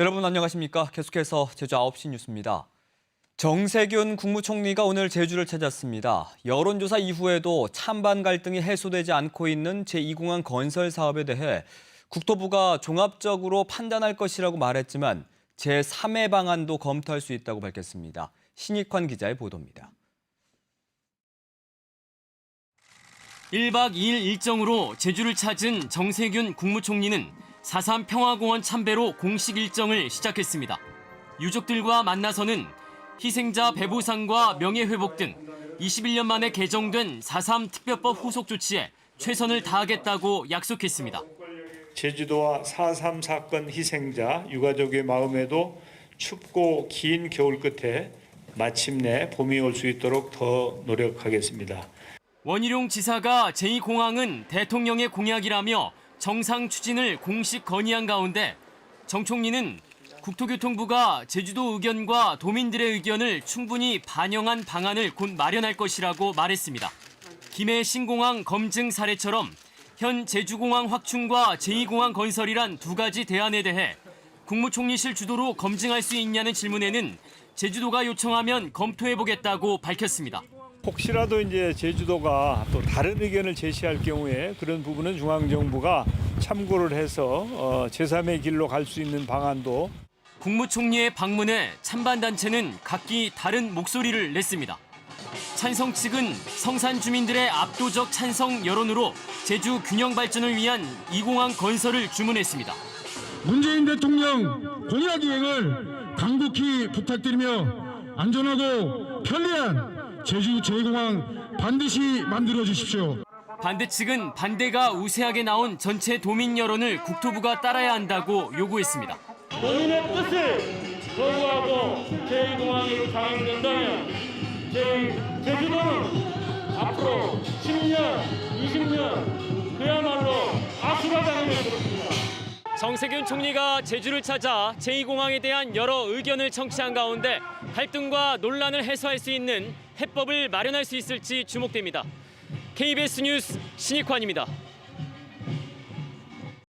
여러분 안녕하십니까? 계속해서 제주 9시 뉴스입니다. 정세균 국무총리가 오늘 제주를 찾았습니다. 여론조사 이후에도 찬반 갈등이 해소되지 않고 있는 제2공항 건설 사업에 대해 국토부가 종합적으로 판단할 것이라고 말했지만 제3의 방안도 검토할 수 있다고 밝혔습니다. 신익환 기자의 보도입니다. 1박 2일 일정으로 제주를 찾은 정세균 국무총리는 4.3 평화공원 참배로 공식 일정을 시작했습니다. 유족들과 만나서는 희생자 배부상과 명예회복 등 21년 만에 개정된 4.3 특별법 후속 조치에 최선을 다하겠다고 약속했습니다. 제주도와 4.3 사건 희생자 유가족의 마음에도 춥고 긴 겨울 끝에 마침내 봄이 올 수 있도록 더 노력하겠습니다. 원희룡 지사가 제2공항은 대통령의 공약이라며 정상 추진을 공식 건의한 가운데 정 총리는 국토교통부가 제주도 의견과 도민들의 의견을 충분히 반영한 방안을 곧 마련할 것이라고 말했습니다. 김해 신공항 검증 사례처럼 현 제주공항 확충과 제2공항 건설이란 두 가지 대안에 대해 국무총리실 주도로 검증할 수 있냐는 질문에는 제주도가 요청하면 검토해보겠다고 밝혔습니다. 혹시라도 이제 제주도가 또 다른 의견을 제시할 경우에 그런 부분은 중앙정부가 참고를 해서 어, 제3의 길로 갈 수 있는 방안도 국무총리의 방문에 찬반단체는 각기 다른 목소리를 냈습니다. 찬성 측은 성산 주민들의 압도적 찬성 여론으로 제주 균형 발전을 위한 2공항 건설을 주문했습니다. 문재인 대통령 공약 이행을 강국히 부탁드리며 안전하고 편리한 제주 제2공항 반드시 만들어 주십시오. 반대 측은 반대가 우세하게 나온 전체 도민 여론을 국토부가 따라야 한다고 요구했습니다. 본인의 뜻을 거부하고 제2공항으로 강행된다면 제, 제주도는 정세균 총리가 제주를 찾아 제2공항에 대한 여러 의견을 청취한 가운데 갈등과 논란을 해소할 수 있는 해법을 마련할 수 있을지 주목됩니다. KBS 뉴스 신익환입니다.